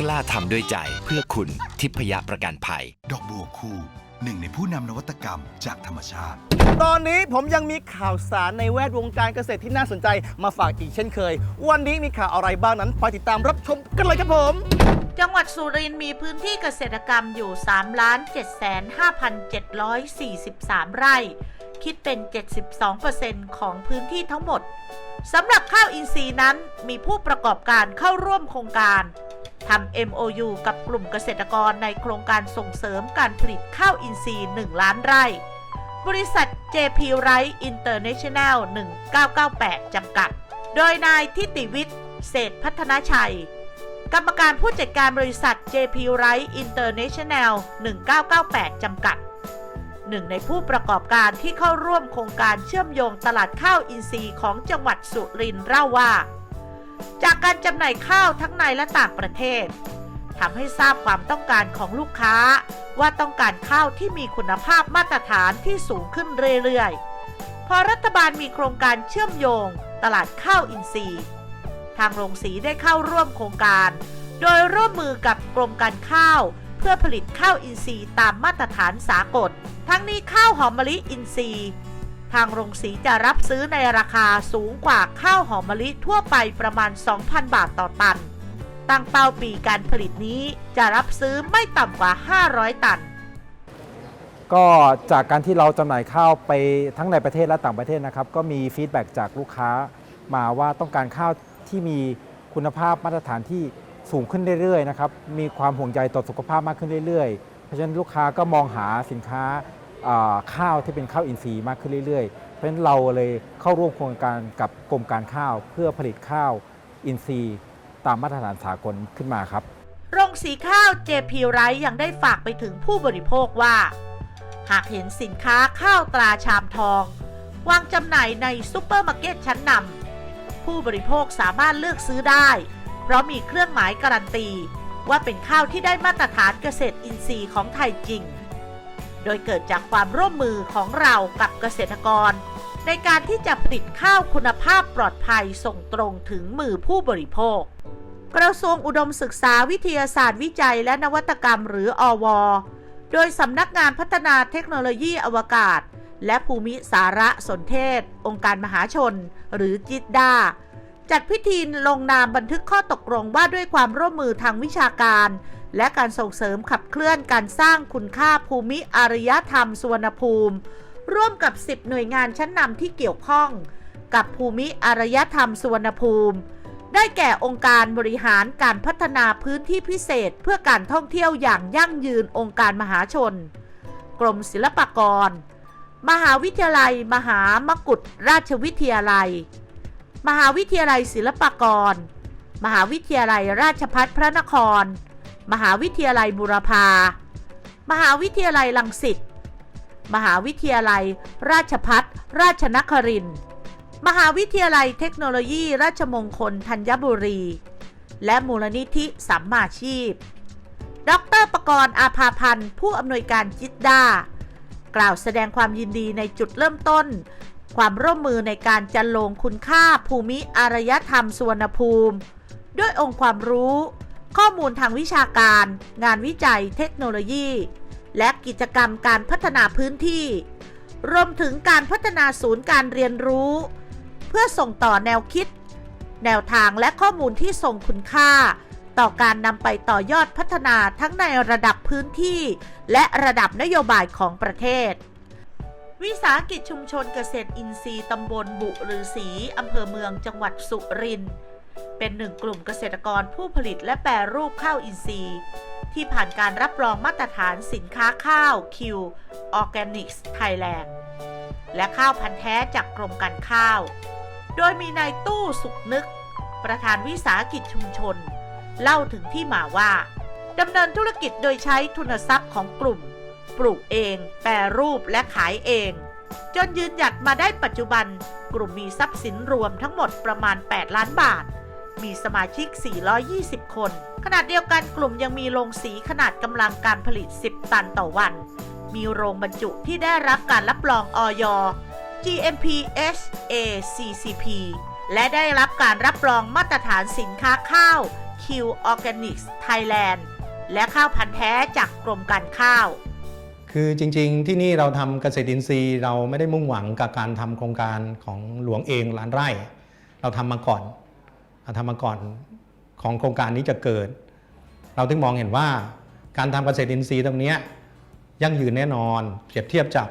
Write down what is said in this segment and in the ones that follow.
กล้าทำด้วยใจเพื่อคุณทิพยประกันภัย ดอกบัวคู่หนึ่งในผู้นำนวัตกรรมจากธรรมชาติ ตอนนี้ผมยังมีข่าวสารในแวดวงการเกษตรที่น่าสนใจมาฝากอีกเช่นเคย วันนี้มีข่าวอะไรบ้างนั้น ไปติดตามรับชมกันเลยครับผม จังหวัดสุรินทร์มีพื้นที่เกษตรกรรมอยู่3 7 5 7 4 3 ไร่ คิดเป็น 72%ของพื้นที่ทั้งหมดสำหรับข้าวอินทรีย์นั้นมีผู้ประกอบการเข้าร่วมโครงการ ทำ MOU กับกลุ่มเกษตรกรในโครงการส่งเสริมการผลิตข้าวอินทรีย์ 1 ล้านไร่ บริษัท JP Rice International 1998 จำกัด โดยนายทิติวิทย์ เศรษพัฒนาชัย กรรมการผู้จัดการบริษัท JP Rice International 1998 จำกัดหนึ่งในผู้ประกอบการที่เข้าร่วมโครงการเชื่อมโยงตลาดข้าวอินทรีย์ของจังหวัดสุรินทร์เล่าว่า จากการจำหน่ายข้าวทั้งในและต่างประเทศทำให้ทราบความต้องการของลูกค้า ว่าต้องการข้าวที่มีคุณภาพมาตรฐานที่สูงขึ้นเรื่อยๆ พอรัฐบาลมีโครงการเชื่อมโยง ตลาดข้าวอินทรีย์ ทางโรงสีได้เข้าร่วมโครงการ โดยร่วมมือกับกรมการข้าว เพื่อผลิตข้าวอินทรีย์ตามมาตรฐานสากล ทั้งนี้ข้าวหอมมะลิอินทรีย์างโรงสีจะรับซื้อในราคาสูงกว่าข้าวหอมมะลิทั่วไปประมาณ 2,000 บาทต่อตัน ตั้งเป้าปีการผลิตนี้จะรับซื้อไม่ต่ำกว่า 500 ตัน ก็จากการที่เราจำหน่ายข้าวไปทั้งในประเทศและต่างประเทศนะครับ ก็มีฟีดแบ็กจากลูกค้ามาว่าต้องการข้าวที่มีคุณภาพมาตรฐานที่สูงขึ้นเรื่อยๆนะครับ มีความห่วงใยต่อสุขภาพมากขึ้นเรื่อยๆ เพราะฉะนั้นลูกค้าก็มองหาสินค้า ข้าวที่เป็นข้าวอินทรีย์มากขึ้นเรื่อยๆ เพราะฉะนั้นเราเลยเข้าร่วมโครงการกับกรมการข้าว เพื่อผลิตข้าวอินทรีย์ ตามมาตรฐานสากลขึ้นมาครับ โรงสีข้าว JP Rice ยังได้ฝากไปถึงผู้บริโภคว่า หากเห็นสินค้าข้าวตราชามทอง วางจำหน่ายในซูเปอร์มาร์เก็ตชั้นนำผู้บริโภคสามารถเลือกซื้อได้ เพราะมีเครื่องหมายการันตี ว่าเป็นข้าวที่ได้มาตรฐานเกษตรอินทรีย์ของไทยจริง โดยเกิดจากความร่วมมือของเรากับเกษตรกร ในการที่จะผลิตข้าวคุณภาพปลอดภัยส่งตรงถึงมือผู้บริโภค กระทรวงอุดมศึกษาวิทยาศาสตร์วิจัยและนวัตกรรมหรืออว โดยสำนักงานพัฒนาเทคโนโลยีอวกาศ และภูมิสารสนเทศ องค์การมหาชน หรือจิตดาจัดพิธีลงนามบันทึกข้อตกลงว่าด้วยความร่วมมือทางวิชาการ และการส่งเสริมขับเคลื่อนการสร้างคุณค่าภูมิอารยธรรมสุวรรณภูมิ ร่วมกับ 10 หน่วยงานชั้นนำที่เกี่ยวข้อง กับภูมิอารยธรรมสุวรรณภูมิ ได้แก่องค์การบริหารการพัฒนาพื้นที่พิเศษเพื่อการท่องเที่ยวอย่างยั่งยืนองค์การมหาชน กรมศิลปากร มหาวิทยาลัย มหามกุฏราชวิทยาลัย มหาวิทยาลัยศิลปากร มหาวิทยาลัยราชภัฏพระนคร มหาวิทยาลัยบุรพา มหาวิทยาลัยลังสิต มหาวิทยาลัย ราชพัฒราชนครินมหาวิทยาลัยเทคโนโลยี ราชมงคลธัญบุรี และมูลนิธิสัมมาชีพ ดรประกรณ์อาภาพันธ์ผู้อำนวยการจิตดากล่าวแสดงความยินดีในจุดเริ่มต้น ความร่วมมือในการจันลงคุณค่าภูมิอารยธรรมสวรรณภูมิ ด้วยองค์ความรู้ ข้อมูลทางวิชาการ งานวิจัยเทคโนโลยี และกิจกรรมการพัฒนาพื้นที่ รวมถึงการพัฒนาศูนย์การเรียนรู้ เพื่อส่งต่อแนวคิด แนวทางและข้อมูลที่ทรงคุณค่า ต่อการนำไปต่อยอดพัฒนาทั้งในระดับพื้นที่ และระดับนโยบายของประเทศวิสาหกิจชุมชนเกษตรอินทรีย์ตำบลบุรือศรีอำเภอเมืองจังหวัดสุรินทร์ เป็นหนึ่งกลุ่มเกษตรกรผู้ผลิตและแปรรูปข้าวอินทรีย์ ที่ผ่านการรับรองมาตรฐานสินค้าข้าวคิวออร์แกนิกส์ไทยแลนด์และข้าวพันธุ์แท้จากกรมการข้าว โดยมีนายตู้สุขนึก ประธานวิสาหกิจชุมชน เล่าถึงที่มาว่าดำเนินธุรกิจโดยใช้ทุนทรัพย์ของกลุ่ม ปลูกเอง แปรรูปและขายเอง จนยืนหยัดมาได้ปัจจุบัน กลุ่มมีทรัพย์สินรวมทั้งหมดประมาณ 8 ล้านบาท มีสมาชิก 420 คนขนาดเดียวกันกลุ่มยังมีโรงสีขนาดกำลังการผลิต 10 ตันต่อวัน มีโรงบรรจุที่ได้รับการรับรองอย GMP HACCP และได้รับการรับรองมาตรฐานสินค้าข้าว Q Organics Thailand และข้าวพันธุ์แท้จากกรมการข้าว คือจริงๆ ที่นี่เราทำเกษตรอินทรีย์เราไม่ได้มุ่งหวังกับการทำโครงการของหลวงเองล้านไร่ เราทำมาก่อน ทำมาก่อนของโครงการนี้จะเกิด เราถึงมองเห็นว่าการทำเกษตรอินทรีย์ตรงนี้ยั่งยืนแน่นอนเปรียบเทียบจาก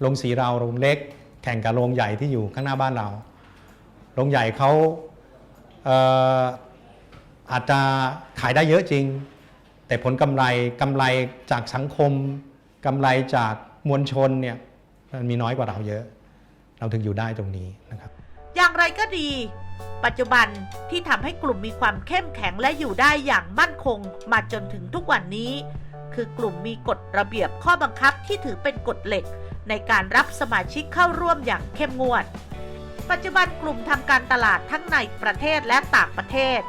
โรงสีเราโรงเล็ก แข่งกับโรงใหญ่ที่อยู่ข้างหน้าบ้านเราโรงใหญ่เขาเออาจจะขายได้เยอะจริง แต่ผลกำไรกำไรจากสังคมกำไรจากมวลชนเนี่ยมันมีน้อยกว่าเราเยอะ เราถึงอยู่ได้ตรงนี้นะครับ อย่างไรก็ดี ปัจจุบันที่ทำให้กลุ่มมีความเข้มแข็งและอยู่ได้อย่างมั่นคงมาจนถึงทุกวันนี้ คือกลุ่มมีกฎระเบียบข้อบังคับที่ถือเป็นกฎเหล็ก ในการรับสมาชิกเข้าร่วมอย่างเข้มงวด ปัจจุบันกลุ่มทำการตลาดทั้งในประเทศและต่างประเทศ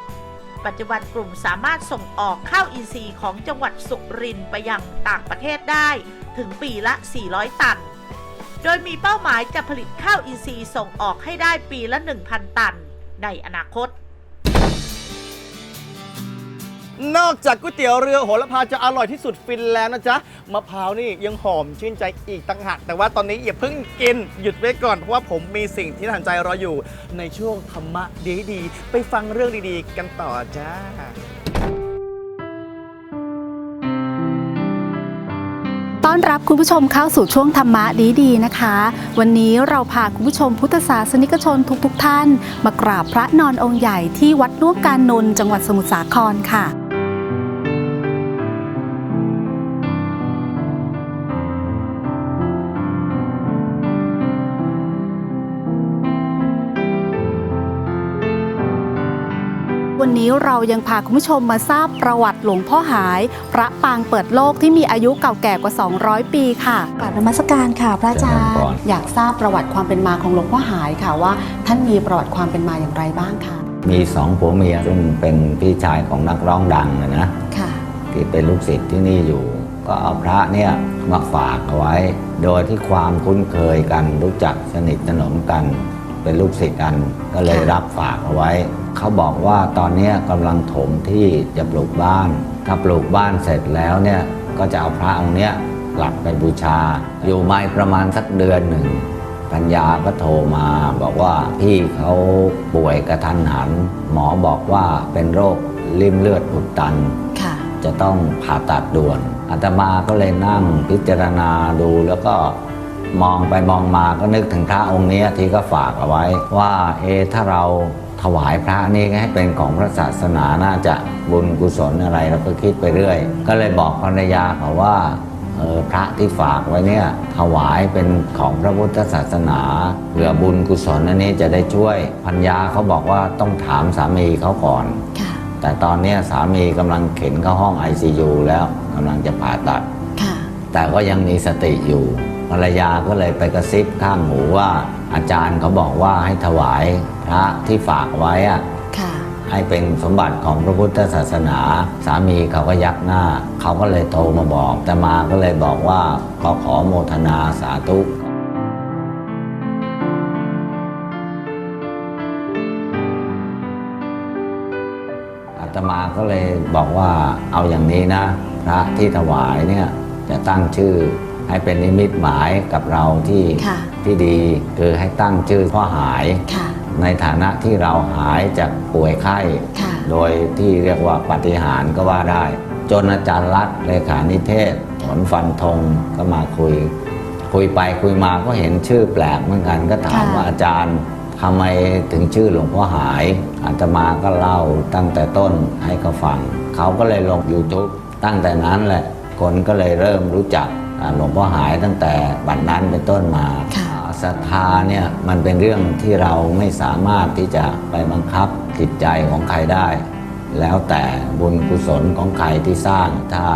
ปัจจุบันกลุ่มสามารถส่งออกข้าวอินทรีย์ของจังหวัดสุรินทร์ไปยังต่างประเทศได้ถึงปีละ 400 ตัน โดยมีเป้าหมายจะผลิตข้าวอินทรีย์ส่งออกให้ได้ปีละ 1,000 ตัน ในอนาคต นอกจากก๋วยเตี๋ยวเรือโหระพาจะอร่อยที่สุดฟินแล้วนะจ๊ะมะพร้าวนี่ยังหอมชื่นใจอีกต่างหากแต่ว่าตอนนี้อย่าเพิ่งกินหยุดไว้ก่อนเพราะว่าผมมีสิ่งที่น่าสนใจรออยู่ในช่วงธรรมะดีๆไปฟังเรื่องดีๆ กันต่อจ้า อนรับคุณผู้ชมเข้าสู่ช่วงธรรมะดีๆนะคะ วันนี้เราพาคุณผู้ชมพุทธศาสนิกชนทุกๆทท่าน มากราบพระนอนองค์ใหญ่ที่วัดน่วงการนนท์จังหวัดสมุทรสาครค่ะ วันนี้เรายังพาคุณผู้ชมมาทราบประวัติหลวงพ่อหาย พระปางเปิดโลกที่มีอายุเก่าแก่กว่า 200 ปีค่ะกราบนมัสการค่ะ พระอาจารย์อยากทราบประวัติความเป็นมาของหลวงพ่อหายค่ะว่า ท่านมีประวัติความเป็นมาอย่างไรบ้างคะมีสองผัวเมียซึ่งเป็นพี่ชายของนักร้องดังนะนะค่ะที่เป็นลูกศิษย์ที่นี่อยู่ ก็เอาพระเนี่ยมาฝากเอาไว้ โดยที่ความคุ้นเคยกันรู้จักสนิทสนมกัน เป็นลูกศิษย์กันก็เลยค่ะรับฝากเอาไว้ เขาบอกว่าตอนเนี้ยกำลังถมที่จะปลูกบ้าน ถ้าปลูกบ้านเสร็จแล้วเนี่ยก็จะเอาพระองค์เนี้ยกลับไปบูชา อยู่ไม่ประมาณสักเดือนหนึ่งปัญญาก็โทรมาบอกว่าพี่เขาป่วยกระทันหัน หมอบอกว่าเป็นโรคริ่มเลือดอุดตันค่ะจะต้องผ่าตัดด่วนอาตมาก็เลยนั่งพิจารณาดูแล้วก็มองไปมองมาก็นึกถึงพระองค์เนี้ยที่ก็ฝากเอาไว้ว่าเอะถ้าเรา ถวายพระนี่ให้เป็นของพระศาสนาน่าจะบุญกุศลอะไรเราก็คิดไปเรื่อย ก็เลยบอกภรรยาเขาว่าเออพระที่ฝากไว้เนี่ยถวายเป็นของพระพุทธศาสนาเผื่อบุญกุศลอันนี้จะได้ช่วยพัญญาเขาบอกว่าต้องถามสามีเขาก่อนค่ะแต่ตอนเนี้ยสามีกำลังเข็นเข้าห้อง ICU แล้วกำลังจะผ่าตัดค่ะแต่ก็ยังมีสติอยู่ ภรรยาก็เลยไปกระซิบข้างหูว่า อาจารย์เขาบอกว่าให้ถวายพระที่ฝากไว้อะค่ะให้เป็นสมบัติของพระพุทธศาสนา สามีเขาก็ยักหน้า เขาก็เลยโทรมาบอก แต่มาก็เลยบอกว่าก็ขอโมทนาสาธุอาตมาก็เลยบอกว่าเอาอย่างนี้นะ พระที่ถวายเนี่ยจะตั้งชื่อ ให้เป็นนิมิตหมายกับเราที่ค่ะที่ดีคือให้ตั้งชื่อพ่อหายค่ะในฐานะที่เราหายจากป่วยไข้ค่ะโดยที่เรียกว่าปาฏิหารย์ก็ว่าได้ จนอาจารย์รักษณ์เลขานิเทศผลฟันธงก็มาคุย คุยไปคุยมาก็เห็นชื่อแปลกเหมือนกันก็ถามค่ะว่าอาจารย์ทำไมถึงชื่อหลวงพ่อหาย อาตมาก็เล่าตั้งแต่ต้นให้เขาฟัง เขาก็เลยลง YouTube ตั้งแต่นั้นแหละ คนก็เลยเริ่มรู้จักอ่า หลวงพ่อหายตั้งแต่บัดนั้นเป็นต้นมาค่ะศรัทธาเนี่ยมันเป็นเรื่องที่เราไม่สามารถที่จะไปบังคับจิตใจของใครได้ แล้วแต่บุญกุศลของใครที่สร้างถ้า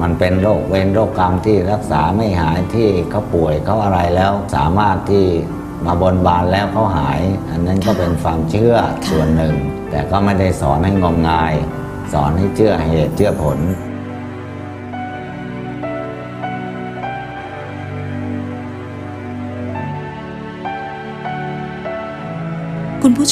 มันเป็นโรคเวรโรคกรรมที่รักษาไม่หายที่เขาป่วยเขาอะไรแล้วสามารถที่มาบนบานแล้วเขาหาย อันนั้นก็เป็นความเชื่อส่วนหนึ่ง แต่ก็ไม่ได้สอนให้งมงาย สอนให้เชื่อเหตุเชื่อผล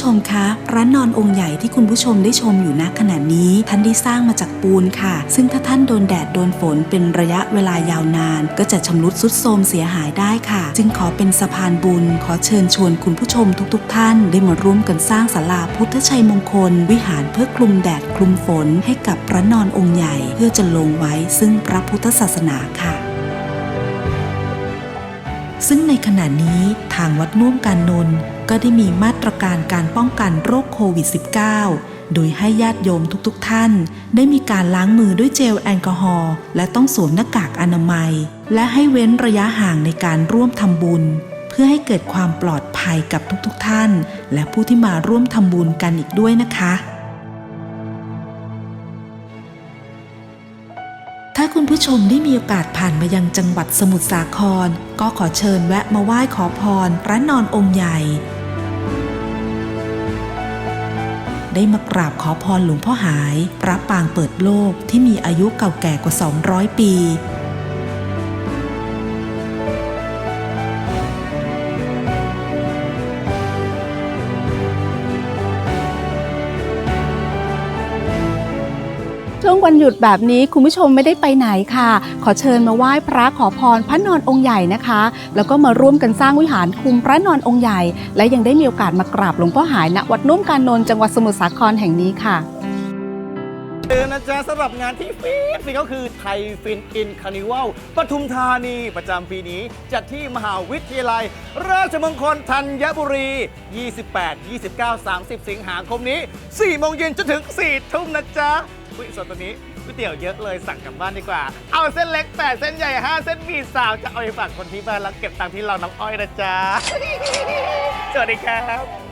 ชมคะพระนอนองค์ใหญ่ที่คุณผู้ชมได้ชมอยู่ณขณะนี้ ท่านได้สร้างมาจากปูนค่ะ ซึ่งถ้าท่านโดนแดดโดนฝนเป็นระยะเวลายาวนาน ก็จะชำรุดสุดโทรมเสียหายได้ค่ะ จึงขอเป็นสะพานบุญ ขอเชิญชวนคุณผู้ชมทุกๆท่าน ได้มาร่วมกันสร้างศาลาพุทธชัยมงคล วิหารเพื่อคลุมแดดคลุมฝนให้กับพระนอนองค์ใหญ่ เพื่อจะลงไว้ซึ่งพระพุทธศาสนาค่ะซึ่งในขณะนี้ทางวัดน่วมการนนท์ ก็ได้มีมาตรการการป้องกันโรคโควิด -19 โดยให้ญาติโยมทุกๆท่าน ได้มีการล้างมือด้วยเจลแอลกอฮอล์และต้องสวมหน้ากากอนามัย และให้เว้นระยะห่างในการร่วมทำบุญ เพื่อให้เกิดความปลอดภัยกับทุกๆท่าน และผู้ที่มาร่วมทำบุญกันอีกด้วยนะคะถ้าคุณผู้ชมได้มีโอกาสผ่านมายังจังหวัดสมุทรสาคร ก็ขอเชิญแวะมาไหว้ขอพรพระนอนองค์ใหญ่ ได้มากราบขอพรหลวงพ่อหาย พระปางเปิดโลกที่มีอายุเก่าแก่กว่า 200 ปี วันหยุดแบบนี้คุณผู้ชมไม่ได้ไปไหนค่ะ ขอเชิญมาไหว้พระขอพรพระนอนองค์ใหญ่นะคะ แล้วก็มาร่วมกันสร้างวิหารคุมพระนอนองค์ใหญ่ และยังได้มีโอกาสมากราบหลวงพ่อหายณวัดนุ่มการนนท์จังหวัดสมุทรสาครแห่งนี้ค่ะเออนะจ๊ะสำหรับงานที่ฟีดนี่ก็คือไทยฟินอินคานิวัลปทุมธานีประจำปีนี้ จัดที่มหาวิทยาลัย ราชมงคลธัญบุรี 28 29 30 สิงหาคมนี้ 4 โมงเย็นจนถึง 4 ทุ่มนะจ๊ะ อุ้ยส่วนตัวนี้ก๋วยเตี๋ยวเยอะเลยสั่งกลับบ้านดีกว่า เอาเส้นเล็ก8เส้นใหญ่5เส้นหมีสาวจะเอาไปฝากคนที่บ้านแล้วเก็บตังค์ที่เราน้ำอ้อยนะจ๊ะ สวัสดีครับ